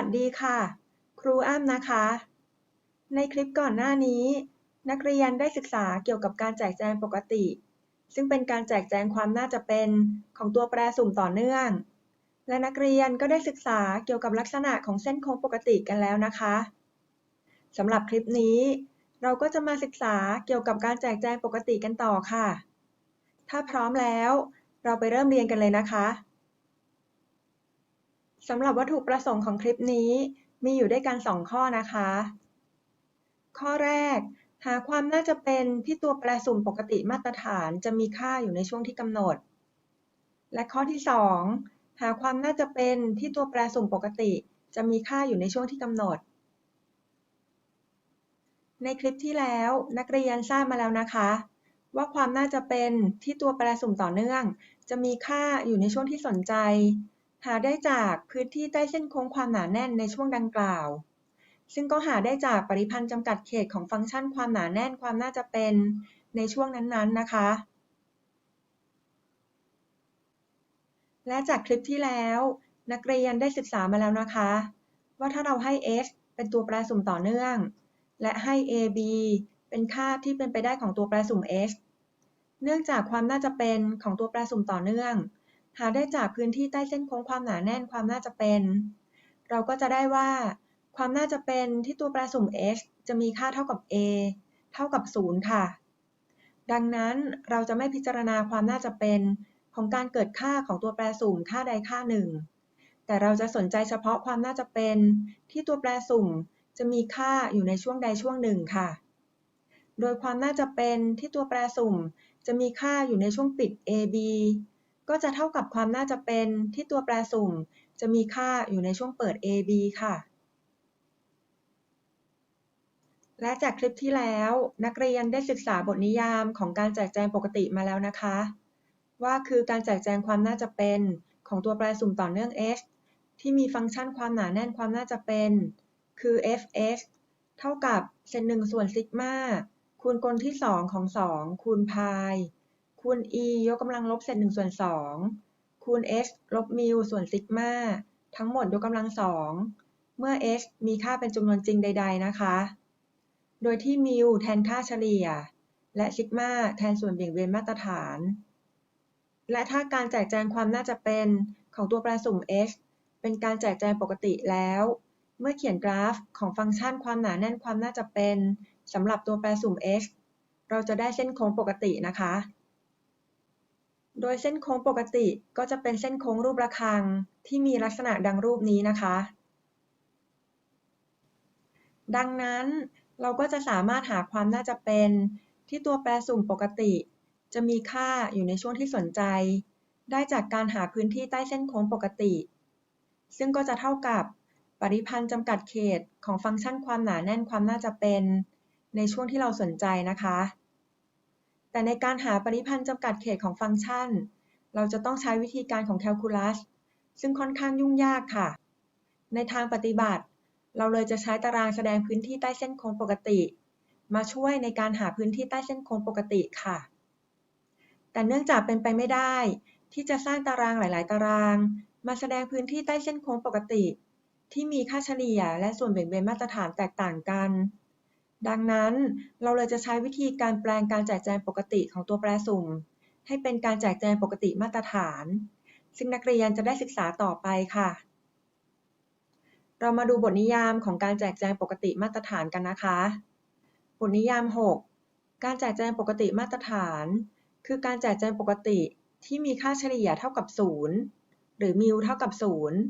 วัสดีค่ะ ครูอ้ำนะคะ ในคลิปก่อนหน้านี้ นักเรียนได้ศึกษาเกี่ยวกับการแจกแจงปกติ ซึ่งเป็นการแจกแจงความน่าจะเป็นของตัวแปรสุ่มต่อเนื่อง และนักเรียนก็ได้ศึกษาเกี่ยวกับลักษณะของเส้นโค้งปกติกันแล้วนะคะสำหรับคลิปนี้ เราก็จะมาศึกษาเกี่ยวกับการแจกแจงปกติกันต่อค่ะ ถ้าพร้อมแล้ว เราไปเริ่มเรียนกันเลยนะคะ สำหรับวัตถุประสงค์ของคลิปนี้ มีอยู่ด้วยกัน 2 ข้อนะคะ ข้อแรก หาความน่าจะเป็นที่ตัวแปรสุ่มปกติมาตรฐานจะมีค่าอยู่ในช่วงที่กำหนด และข้อที่ 2 หาความน่าจะเป็นที่ตัวแปรสุ่มปกติ จะมีค่าอยู่ในช่วงที่กำหนด ในคลิปที่แล้วนักเรียนทราบมาแล้วนะคะ ว่าความน่าจะเป็นที่ตัวแปรสุ่มต่อเนื่อง จะมีค่าอยู่ในช่วงที่สนใจ หาได้จากพื้นที่ใต้เส้นโค้งความหนาแน่นในช่วงดังกล่าว ซึ่งก็หาได้จากปริพันธ์จำกัดเขตของฟังก์ชันความหนาแน่นความน่าจะเป็นในช่วงนั้น ๆ นะคะ และจากคลิปที่แล้ว นักเรียนได้ศึกษามาแล้วนะคะ ว่าถ้าเราให้ s เป็นตัวแปรสุ่มต่อเนื่อง และให้ a b เป็นค่าที่เป็นไปได้ของตัวแปรสุ่ม s เนื่องจากความน่าจะเป็นของตัวแปรสุ่มต่อเนื่อง หาได้จากพื้นที่ใต้เส้นโค้งความหนาแน่นความน่าจะเป็น เราก็จะได้ว่า ความน่าจะเป็นที่ตัวแปรสุ่ม h จะมีค่าเท่ากับ a เท่ากับ 0 ค่ะ ดังนั้นเราจะไม่พิจารณาความน่าจะเป็นของการเกิดค่าของตัวแปรสุ่มค่าใดค่าหนึ่ง แต่เราจะสนใจเฉพาะความน่าจะเป็นที่ตัวแปรสุ่มจะมีค่าอยู่ในช่วงใดช่วงหนึ่งค่ะ โดยความน่าจะเป็นที่ตัวแปรสุ่มจะมีค่าอยู่ในช่วงปิด a b ก็จะเท่ากับความน่าจะเป็นที่ตัวแปรสุ่ม จะมีค่าอยู่ในช่วงเปิด a b ค่ะ และจากคลิปที่แล้วนักเรียนได้ศึกษาบทนิยามของการแจกแจงปกติมาแล้วนะคะ ว่าคือการแจกแจงความน่าจะเป็นของตัวแปรสุ่มต่อเนื่อง h ที่มีฟังก์ชันความหนาแน่นความน่าจะเป็น คือ fh เท่ากับเซนหนึ่งส่วนซิกมาคูณกลที่ 2 ของ 2 คูณพาย คูณ e ยกกำลังลบเศษ1ส่วน2คูณ h ลบมิวส่วนซิกมาทั้งหมดยกกำลัง2เมื่อ h มีค่าเป็นจำนวนจริงใด ๆ นะคะ โดยที่มิวแทนค่าเฉลี่ย และซิกมาแทนส่วนเบี่ยงเบนมาตรฐาน และถ้าการแจกแจงความน่าจะเป็นของตัวแปรสุ่ม h เป็นการแจกแจงปกติแล้ว เมื่อเขียนกราฟของฟังก์ชันความหนาแน่นความน่าจะเป็นสำหรับตัวแปรสุ่ม h เราจะได้เส้นโค้งปกตินะคะ โดยเส้นโค้งปกติก็จะเป็นเส้นโค้งรูประฆังที่มีลักษณะดังรูปนี้นะคะ ดังนั้นเราก็จะสามารถหาความน่าจะเป็นที่ตัวแปรสุ่มปกติ จะมีค่าอยู่ในช่วงที่สนใจ ได้จากการหาพื้นที่ใต้เส้นโค้งปกติ ซึ่งก็จะเท่ากับปริพันธ์จำกัดเขตของฟังก์ชันความหนาแน่นความน่าจะเป็น ในช่วงที่เราสนใจนะคะ แต่ในการหาปริพันธ์จำกัดเขตของฟังก์ชัน เราจะต้องใช้วิธีการของแคลคูลัส ซึ่งค่อนข้างยุ่งยากค่ะ ในทางปฏิบัติ เราเลยจะใช้ตารางแสดงพื้นที่ใต้เส้นโค้งปกติ มาช่วยในการหาพื้นที่ใต้เส้นโค้งปกติค่ะ แต่เนื่องจากเป็นไปไม่ได้ ที่จะสร้างตารางหลาย ๆ ตาราง มาแสดงพื้นที่ใต้เส้นโค้งปกติ ที่มีค่าเฉลี่ยและส่วนแบ่งเบนมาตรฐานแตกต่างกัน ดังนั้นเราเลยจะใช้วิธีการแปลงการแจกแจงปกติของตัวแปรสุ่ม ให้เป็นการแจกแจงปกติมาตรฐาน ซึ่งนักเรียนจะได้ศึกษาต่อไปค่ะ เรามาดูบทนิยามของการแจกแจงปกติมาตรฐานกันนะคะ บทนิยาม 6 การแจกแจงปกติมาตรฐาน คือการแจกแจงปกติที่มีค่าเฉลี่ยเท่ากับ 0 หรือมิวเท่ากับ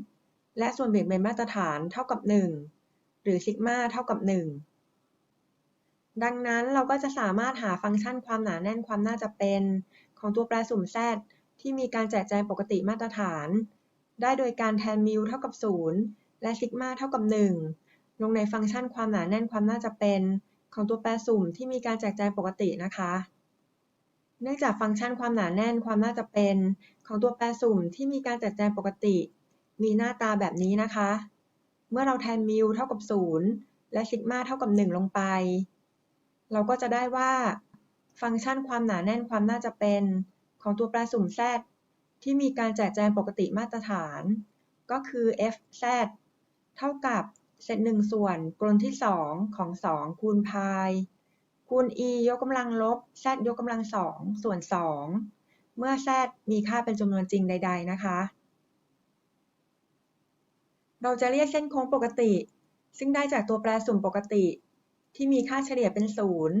0 และส่วนเบี่ยงเบนมาตรฐานเท่ากับ 1 หรือซิกมาเท่ากับ 1 ดังนั้นเราก็จะสามารถหาฟังก์ชันความหนาแน่นความน่าจะเป็น ของตัวแปรสุ่ม z ที่มีการแจกแจงปกติมาตรฐาน ได้โดยการแทนมิวเท่ากับ 0 และซิกมาเท่ากับ 1 ลงในฟังก์ชันความหนาแน่นความน่าจะเป็น ของตัวแปรสุ่มที่มีการแจกแจงปกตินะคะ เนื่องจากฟังก์ชันความหนาแน่นความน่าจะเป็น ของตัวแปรสุ่มที่มีการแจกแจงปกติ มีหน้าตาแบบนี้นะคะ เมื่อเราแทนมิวเท่ากับ 0 และซิกมาเท่ากับ 1 ลงไป เราก็จะได้ว่าฟังก์ชันความหนาแน่นความน่าจะเป็นของตัวแปรสุ่ม z ที่มีการแจกแจงปกติมาตรฐาน ก็คือ f z เท่ากับเศษหนึ่งส่วนกลที่สองของสองคูณพายคูณ e ยกกำลังลบ z ยกกำลังสองส่วนสองเมื่อ z มีค่าเป็นจำนวนจริงใด ๆ นะคะ เราจะเรียกเส้นโค้งปกติ ซึ่งได้จากตัวแปรสุ่มปกติ ที่มีค่าเฉลี่ยเป็นศูนย์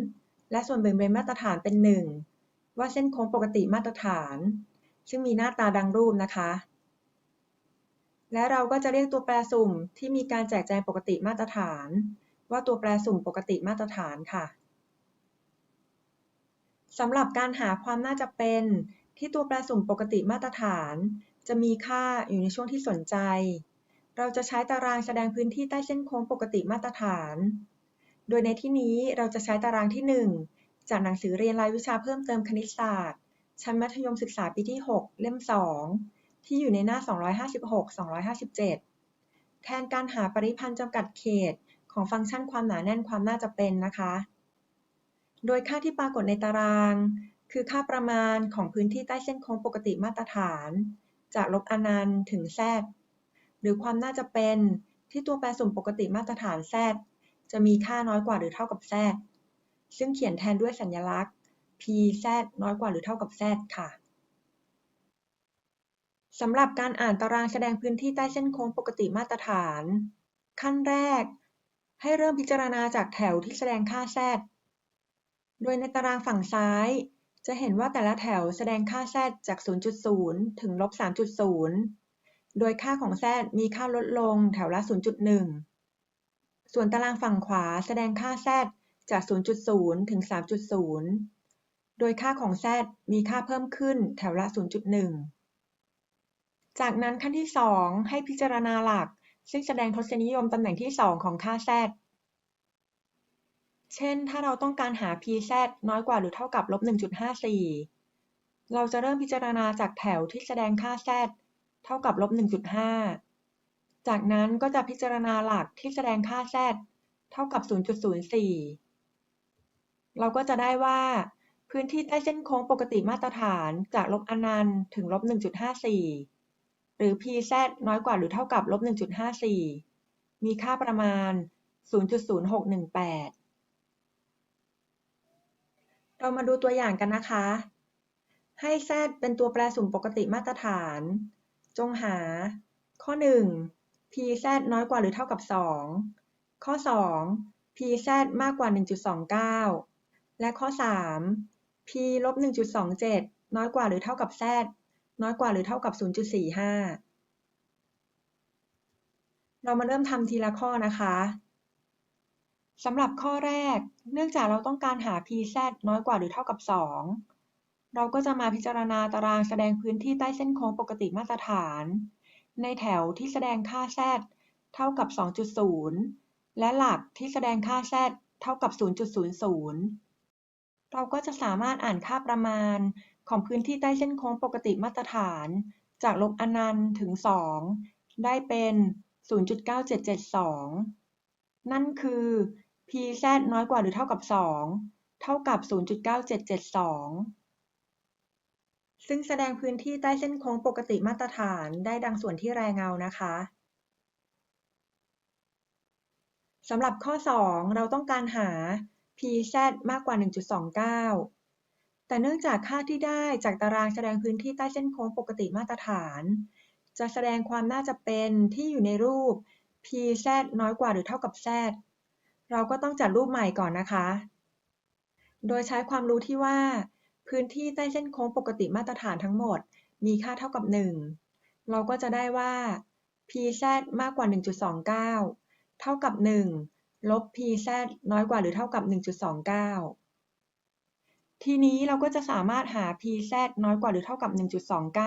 และส่วนแบ่งเป็นมาตรฐานเป็นหนึ่งว่าเส้นโค้งปกติมาตรฐาน ซึ่งมีหน้าตาดังรูปนะคะ และเราก็จะเรียกตัวแปรสุ่มที่มีการแจกแจงปกติมาตรฐาน ว่าตัวแปรสุ่มปกติมาตรฐานค่ะสำหรับการหาความน่าจะเป็นที่ตัวแปรสุ่มปกติมาตรฐาน จะมีค่าอยู่ในช่วงที่สนใจ เราจะใช้ตารางแสดงพื้นที่ใต้เส้นโค้งปกติมาตรฐาน โดยในที่นี้เราจะใช้ตารางที่ 1 จากหนังสือเรียนรายวิชาเพิ่มเติมคณิตศาสตร์ ชั้นมัธยมศึกษาปีที่ 6 เล่ม 2 ที่อยู่ในหน้า 256-257 แทนการหาปริพันธ์จำกัดเขตของฟังก์ชันความหนาแน่นความน่าจะเป็นนะคะ โดยค่าที่ปรากฏในตาราง คือค่าประมาณของพื้นที่ใต้เส้นโค้งปกติมาตรฐาน จากลบอนันต์ถึง z หรือความน่าจะเป็นที่ตัวแปรสุ่มปกติมาตรฐาน z จะมีค่าน้อยกว่าหรือเท่ากับ z ซึ่งเขียนแทนด้วยสัญลักษณ์ p z น้อยกว่าหรือเท่ากับ z ค่ะสำหรับการอ่านตารางแสดงพื้นที่ใต้เส้นโค้งปกติมาตรฐาน ขั้นแรก ให้เริ่มพิจารณาจากแถวที่แสดงค่า z โดยในตารางฝั่งซ้าย จะเห็นว่าแต่ละแถวแสดงค่า z จาก 0.0 ถึงลบ 3.0 โดยค่าของ z มีค่าลดลงแถวละ 0.1 ส่วนตารางฝั่งขวาแสดงค่า z จาก 0.0 ถึง 3.0 โดยค่าของ z มีค่าเพิ่มขึ้นแถวละ 0.1 จากนั้นขั้นที่ 2 ให้พิจารณาหลัก ซึ่งแสดงทศนิยมตำแหน่งที่ 2 ของค่า z เช่น ถ้าเราต้องการหา pz น้อยกว่าหรือเท่ากับลบ 1.54 เราจะเริ่มพิจารณาจากแถวที่แสดงค่า z เท่ากับลบ 1.5 จากนั้นก็จะพิจารณาหลักที่แสดงค่า z เท่ากับ 0.04 เราก็จะได้ว่า พื้นที่ใต้เส้นโค้งปกติมาตรฐานจากลบอนันต์ถึงลบ 1.54 หรือ pz น้อยกว่าหรือเท่ากับลบ 1.54 มีค่าประมาณ 0.0618 เรามาดูตัวอย่างกันนะคะ ให้ z เป็นตัวแปรสุ่มปกติมาตรฐาน จงหา ข้อ 1 pz น้อยกว่าหรือเท่ากับ 2 ข้อ 2 pz มากกว่า 1.29 และข้อ 3 p ลบ1.27 น้อยกว่าหรือเท่ากับ z น้อยกว่าหรือเท่ากับ 0.45 เรามาเริ่มทำทีละข้อนะคะสำหรับข้อแรก เนื่องจากเราต้องการหา pz น้อยกว่าหรือเท่ากับ 2 เราก็จะมาพิจารณาตารางแสดงพื้นที่ใต้เส้นโค้งปกติมาตรฐาน ในแถวที่แสดงค่า z เท่ากับ 2.0 และหลักที่แสดงค่า z เท่ากับ 0.00 เราก็จะสามารถอ่านค่าประมาณของพื้นที่ใต้เส้นโค้งปกติมาตรฐาน จากลบอนันต์ถึง 2 ได้เป็น 0.9772 นั่นคือ pz น้อยกว่าหรือเท่ากับ 2 เท่ากับ 0.9772 ซึ่งแสดงพื้นที่ใต้เส้นโค้งปกติมาตรฐานได้ดังส่วนที่แรงเงานะคะสำหรับข้อ 2 เราต้องการหา pz มากกว่า 1.29 แต่เนื่องจากค่าที่ได้จากตารางแสดงพื้นที่ใต้เส้นโค้งปกติมาตรฐาน จะแสดงความน่าจะเป็นที่อยู่ในรูป pz น้อยกว่าหรือเท่ากับ z เราก็ต้องจัดรูปใหม่ก่อนนะคะ โดยใช้ความรู้ที่ว่า พื้นที่ใต้เส้นโค้งปกติมาตรฐานทั้งหมด มีค่าเท่ากับ 1 เราก็จะได้ว่า pz มากกว่า 1.29 เท่ากับ 1 ลบ pz น้อยกว่าหรือเท่ากับ 1.29 ทีนี้เราก็จะสามารถหา pz น้อยกว่าหรือเท่ากับ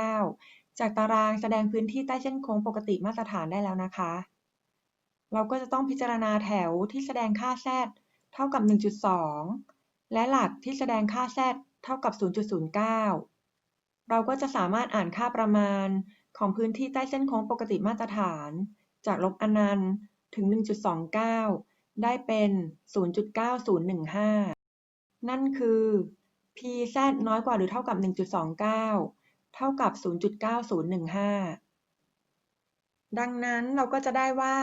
1.29 จากตารางแสดงพื้นที่ใต้เส้นโค้งปกติมาตรฐานได้แล้วนะคะ เราก็จะต้องพิจารณาแถวที่แสดงค่า z เท่ากับ 1.2 และหลักที่แสดงค่า z เท่ากับ 0.09 เราก็จะสามารถอ่านค่าประมาณของพื้นที่ใต้เส้นโค้งปกติมาตรฐาน จากลบอนันต์ถึง 1.29 ได้เป็น 0.9015 นั่นคือ pz น้อยกว่าหรือเท่ากับ 1.29 เท่ากับ 0.9015 ดังนั้นเราก็จะได้ว่า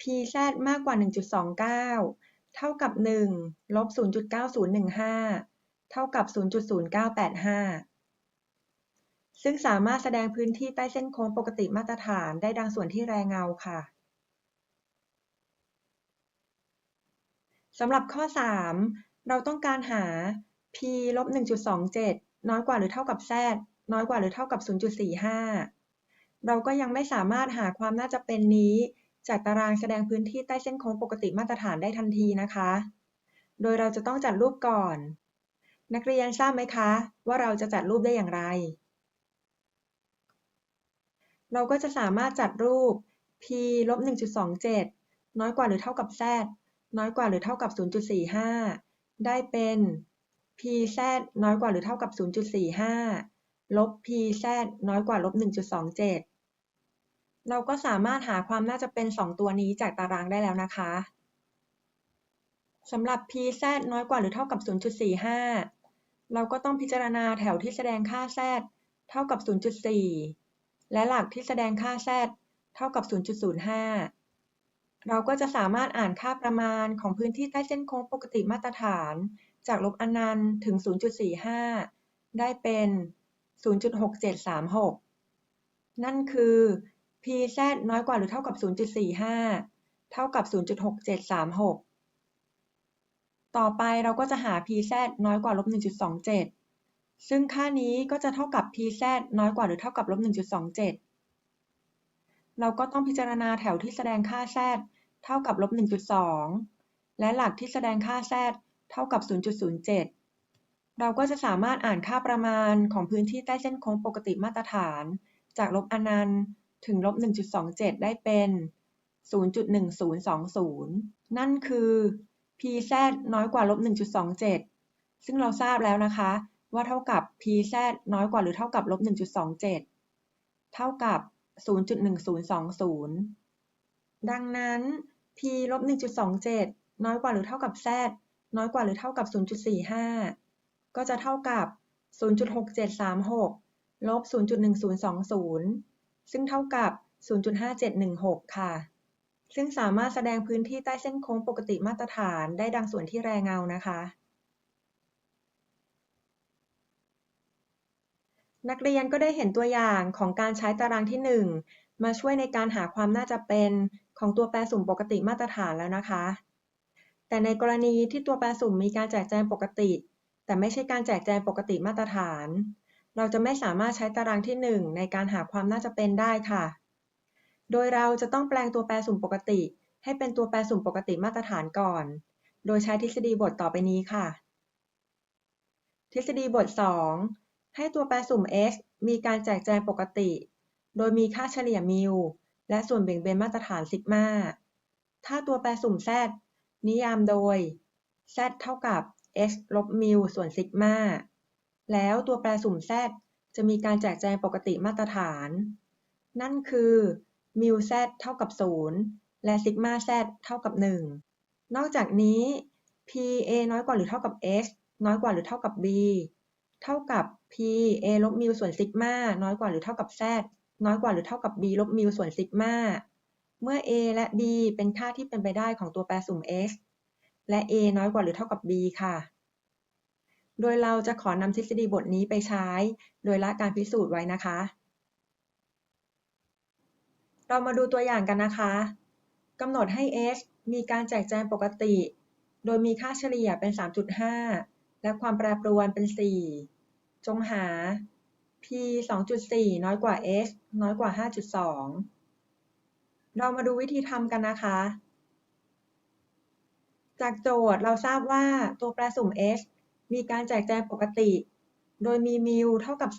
pz มากกว่า 1.29 เท่ากับ 1 ลบ 0.9015 เท่ากับ 0.0985 ซึ่งสามารถแสดงพื้นที่ใต้เส้นโค้งปกติมาตรฐานได้ดังส่วนที่แรงเงาค่ะสำหรับข้อ 3 เราต้องการหา p ลบ 1.27 น้อยกว่าหรือเท่ากับ z น้อยกว่าหรือเท่ากับ 0.45 เราก็ยังไม่สามารถหาความน่าจะเป็นนี้ จากตารางแสดงพื้นที่ใต้เส้นโค้งปกติมาตรฐานได้ทันทีนะคะ โดยเราจะต้องจัดรูปก่อน นักเรียนทราบไหมคะ ว่าเราจะจัดรูปได้อย่างไร เราก็จะสามารถจัดรูป p ลบ1.27 น้อยกว่าหรือเท่ากับ z น้อยกว่าหรือเท่ากับ 0.45 ได้เป็น pz น้อยกว่าหรือเท่ากับ 0.45 ลบ pz น้อยกว่าลบ 1.27 เราก็สามารถหาความน่าจะเป็น 2 ตัวนี้จากตารางได้แล้วนะคะ สำหรับ pz น้อยกว่าหรือเท่ากับ 0.45 เราก็ต้องพิจารณาแถวที่แสดงค่า z เท่ากับ 0.4 และหลักที่แสดงค่า z เท่ากับ 0.05 เราก็จะสามารถอ่านค่าประมาณของพื้นที่ใต้เส้นโค้งปกติมาตรฐาน จากลบอนันต์ถึง 0.45 ได้เป็น 0.6736 นั่นคือ pz น้อยกว่าหรือเท่ากับ 0.45 เท่ากับ 0.6736 ต่อไปเราก็จะหา pz น้อยกว่าลบ1.27 ซึ่งค่านี้ก็จะเท่ากับ pz น้อยกว่าหรือเท่ากับลบ1.27 เราก็ต้องพิจารณาแถวที่แสดงค่า z เท่ากับลบ1.2 และหลักที่แสดงค่า z เท่ากับ 0.07 เราก็จะสามารถอ่านค่าประมาณของพื้นที่ใต้เส้นโค้งปกติมาตรฐาน จากลบอนันต์ถึงลบ1.27 ได้เป็น 0.1020 นั่นคือ pz น้อยกว่าลบ1.27 ซึ่งเราทราบแล้วนะคะ ว่าเท่ากับ pz น้อยกว่าหรือเท่ากับลบ1.27 เท่ากับ 0.1020 ดังนั้น p ลบ1.27 น้อยกว่าหรือเท่ากับ z น้อยกว่าหรือเท่ากับ 0.45 ก็จะเท่ากับ 0.6736 ลบ 0.1020 ซึ่งเท่ากับ 0.5716 ค่ะ ซึ่งสามารถแสดงพื้นที่ใต้เส้นโค้งปกติมาตรฐานได้ดังส่วนที่แรเงานะคะ นักเรียนก็ได้เห็นตัวอย่างของการใช้ตารางที่ 1 มาช่วยในการหาความน่าจะเป็นของตัวแปรสุ่มปกติมาตรฐานแล้วนะคะ แต่ในกรณีที่ตัวแปรสุ่มมีการแจกแจงปกติ แต่ไม่ใช่การแจกแจงปกติมาตรฐาน เราจะไม่สามารถใช้ตารางที่ 1 ในการหาความน่าจะเป็นได้ค่ะ โดยเราจะต้องแปลงตัวแปรสุ่มปกติ ให้เป็นตัวแปรสุ่มปกติมาตรฐานก่อน โดยใช้ทฤษฎีบทต่อไปนี้ค่ะ ทฤษฎีบท 2 ให้ตัวแปรสุ่ม x มีการแจกแจงปกติ โดยมีค่าเฉลี่ยมิวและส่วนเบี่ยงเบนมาตรฐานซิกมาถ้าตัวแปรสุ่ม z นิยามโดย z เท่ากับ x ลบมิวส่วนซิกมาแล้วตัวแปรสุ่ม z จะมีการแจกแจงปกติมาตรฐาน นั่นคือ มิว z เท่ากับ 0 และซิกมา z เท่ากับ 1 นอกจากนี้ p a น้อยกว่าหรือเท่ากับ x น้อยกว่าหรือเท่ากับ b เท่ากับ p a ลบมิวส่วนซิกมาน้อยกว่าหรือเท่ากับ z น้อยกว่าหรือเท่ากับ b ลบมิวส่วนซิกมาเมื่อ a และ b เป็นค่าที่เป็นไปได้ของตัวแปรสุ่ม x และ a น้อยกว่าหรือเท่ากับ b ค่ะ โดยเราจะขอนำทฤษฎีบทนี้ไปใช้ โดยละการพิสูจน์ไว้นะคะ เรามาดูตัวอย่างกันนะคะกำหนดให้ x มีการแจกแจงปกติ โดยมีค่าเฉลี่ยเป็น 3.5 และความแปรปรวนเป็น 4 จงหา p 2.4 น้อยกว่า x น้อยกว่า 5.2 เรามาดูวิธีทำกันนะคะ จากโจทย์เราทราบว่าตัวแปรสุ่ม h มีการแจกแจงปกติ โดยมีมิวเท่ากับ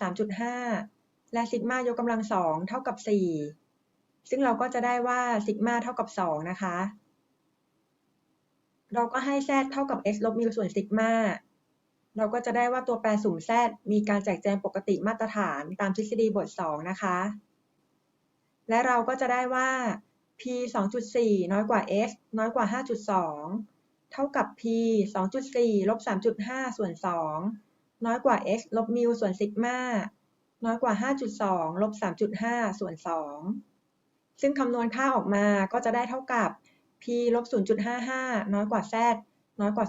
3.5 และซิกมายกกำลังสองเท่ากับ 4 ซึ่งเราก็จะได้ว่าซิกมาเท่ากับ 2 นะคะ เราก็ให้ z เท่ากับ s ลบมิวส่วนซิกมาเราก็จะได้ว่าตัวแปรสุ่ม z มีการแจกแจงปกติมาตรฐานตามทฤษฎีบท 2 นะคะ และเราก็จะได้ว่า p 2.4 น้อยกว่า x น้อยกว่า 5.2 เท่ากับ p 2.4 ลบ 3.5 ส่วน 2 น้อยกว่า x ลบมิวส่วนซิกมาน้อยกว่า 5.2 ลบ 3.5 ส่วน 2 ซึ่งคำนวณค่าออกมาก็จะได้เท่ากับ p ลบ 0.55 น้อยกว่า z น้อยกว่า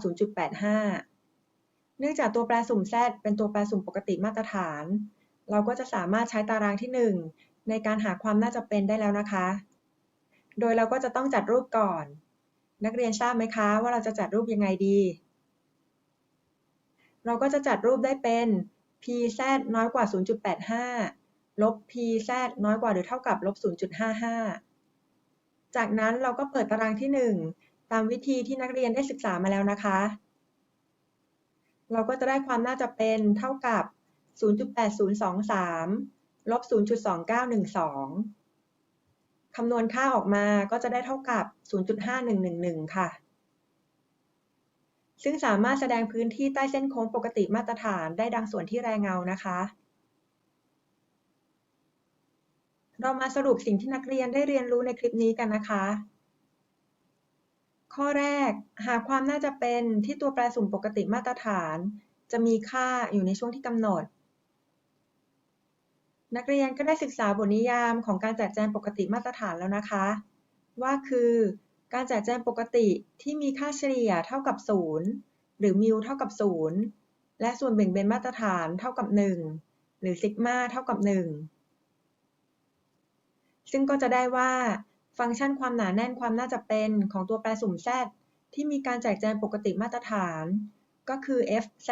0.85 เนื่องจากตัวแปรสุ่ม z เป็นตัวแปรสุ่มปกติมาตรฐาน เราก็จะสามารถใช้ตารางที่ 1 ในการหาความน่าจะเป็นได้แล้วนะคะ โดยเราก็จะต้องจัดรูปก่อน นักเรียนทราบไหมคะว่าเราจะจัดรูปยังไงดี เราก็จะจัดรูปได้เป็น pz น้อยกว่า 0.85 ลบ pz น้อยกว่าหรือเท่ากับลบ 0.55 จากนั้นเราก็เปิดตารางที่ 1 ตามวิธีที่นักเรียนได้ศึกษามาแล้วนะคะ เราก็จะได้ความน่าจะเป็นเท่ากับ 0.8023 ลบ 0.2912 คำนวณค่าออกมาก็จะได้เท่ากับ 0.5111 ค่ะซึ่งสามารถแสดงพื้นที่ใต้เส้นโค้งปกติมาตรฐานได้ดังส่วนที่แรงเงานะคะ เรามาสรุปสิ่งที่นักเรียนได้เรียนรู้ในคลิปนี้กันนะคะ ข้อแรก หาความน่าจะเป็นที่ตัวแปรสุ่มปกติมาตรฐาน จะมีค่าอยู่ในช่วงที่กำหนด นักเรียนก็ได้ศึกษาบทนิยามของการแจกแจงปกติมาตรฐานแล้วนะคะ ว่าคือ การแจกแจงปกติที่มีค่าเฉลี่ยเท่ากับ 0 หรือมิวเท่ากับ 0 และส่วนแบ่งเบนมาตรฐานเท่ากับ 1 หรือซิกมาเท่ากับ 1 ซึ่งก็จะได้ว่าฟังก์ชันความหนาแน่นความน่าจะเป็นของตัวแปรสุ่ม z ที่มีการแจกแจงปกติมาตรฐาน ก็คือ f z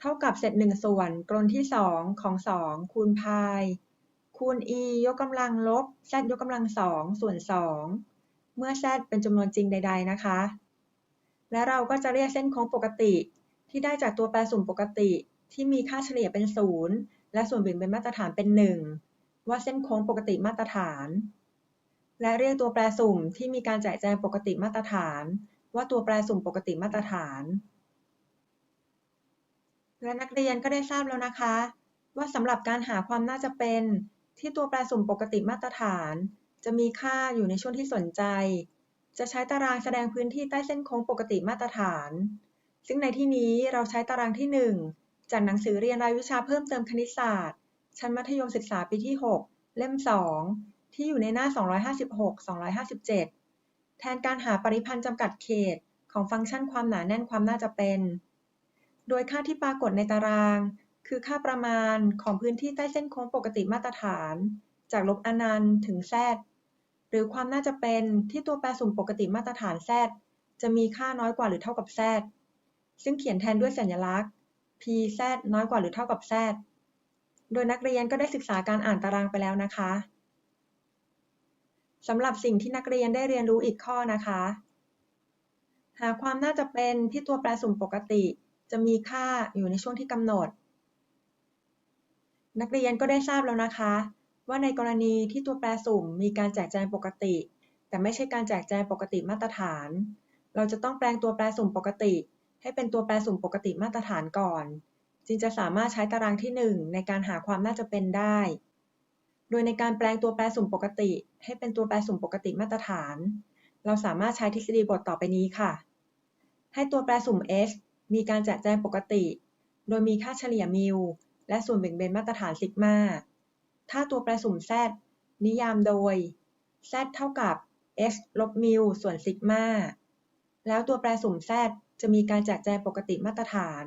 เท่ากับเศษ1ส่วนกรนที่ 2 ของ 2 คูณพายคูณ e ยกกำลังลบ z ยกกำลัง 2 ส่วน 2 เมื่อ z เป็นจำนวนจริงใด ๆ นะคะ และเราก็จะเรียกเส้นโค้งปกติที่ได้จากตัวแปรสุ่มปกติที่มีค่าเฉลี่ยเป็น 0 และส่วนแบ่งเป็นมาตรฐานเป็น 1 ว่าเส้นโค้งปกติมาตรฐาน และเรียกตัวแปรสุ่มที่มีการแจกแจงปกติมาตรฐาน ว่าตัวแปรสุ่มปกติมาตรฐาน และนักเรียนก็ได้ทราบแล้วนะคะ ว่าสำหรับการหาความน่าจะเป็นที่ตัวแปรสุ่มปกติมาตรฐาน จะมีค่าอยู่ในช่วงที่สนใจ จะใช้ตารางแสดงพื้นที่ใต้เส้นโค้งปกติมาตรฐาน ซึ่งในที่นี้เราใช้ตารางที่ 1 จากหนังสือเรียนรายวิชาเพิ่มเติมคณิตศาสตร์ ชั้นมัธยมศึกษาปีที่ 6 เล่ม 2 ที่อยู่ในหน้า 256-257 แทนการหาปริพันธ์จำกัดเขตของฟังก์ชันความหนาแน่นความน่าจะเป็น โดยค่าที่ปรากฏในตาราง คือค่าประมาณของพื้นที่ใต้เส้นโค้งปกติมาตรฐาน จากลบอนันต์ถึง z หรือความน่าจะเป็นที่ตัวแปรสุ่มปกติมาตรฐาน z จะมีค่าน้อยกว่าหรือเท่ากับ z ซึ่งเขียนแทนด้วยสัญลักษณ์ p z น้อยกว่าหรือเท่ากับ z โดยนักเรียนก็ได้ศึกษาการอ่านตารางไปแล้วนะคะสำหรับสิ่งที่นักเรียนได้เรียนรู้อีกข้อนะคะ หาความน่าจะเป็นที่ตัวแปรสุ่มปกติ จะมีค่าอยู่ในช่วงที่กำหนด นักเรียนก็ได้ทราบแล้วนะคะ ว่าในกรณีที่ตัวแปรสุ่มมีการแจกแจงปกติ แต่ไม่ใช่การแจกแจงปกติมาตรฐาน เราจะต้องแปลงตัวแปรสุ่มปกติ ให้เป็นตัวแปรสุ่มปกติมาตรฐานก่อน จึงจะสามารถใช้ตารางที่ 1 ในการหาความน่าจะเป็นได้ โดยในการแปลงตัวแปรสุ่มปกติ ให้เป็นตัวแปรสุ่มปกติมาตรฐาน เราสามารถใช้ทฤษฎีบทต่อไปนี้ค่ะ ให้ตัวแปรสุ่ม s มีการแจกแจงปกติ โดยมีค่าเฉลี่ยมิวและส่วนแบ่งเบนมาตรฐานซิกมา ถ้าตัวแปรสุ่ม z นิยามโดย z เท่ากับ s ลบมิวส่วนซิกมา แล้วตัวแปรสุ่ม z จะมีการแจกแจงปกติมาตรฐาน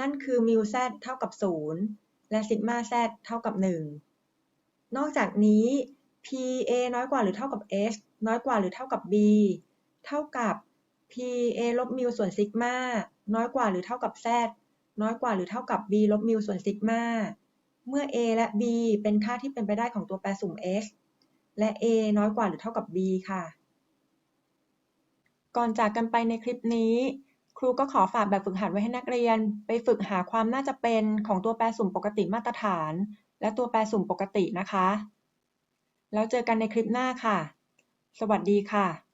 นั่นคือมิว z เท่ากับ 0 และซิกมา z เท่ากับ 1 นอกจากนี้ p a น้อยกว่าหรือเท่ากับ s น้อยกว่าหรือเท่ากับ b เท่ากับ p a ลบมิวส่วนซิกมาน้อยกว่าหรือเท่ากับ z น้อยกว่าหรือเท่ากับ b ลบมิวส่วนซิกมาเมื่อ a และ b เป็นค่าที่เป็นไปได้ของตัวแปรสุ่ม s และ a น้อยกว่าหรือเท่ากับ b ค่ะ ก่อนจากกันไปในคลิปนี้ ครูก็ขอฝากแบบฝึกหัดไว้ให้นักเรียน ไปฝึกหาความน่าจะเป็นของตัวแปรสุ่มปกติมาตรฐาน และตัวแปรสุ่มปกตินะคะ แล้วเจอกันในคลิปหน้าค่ะ สวัสดีค่ะ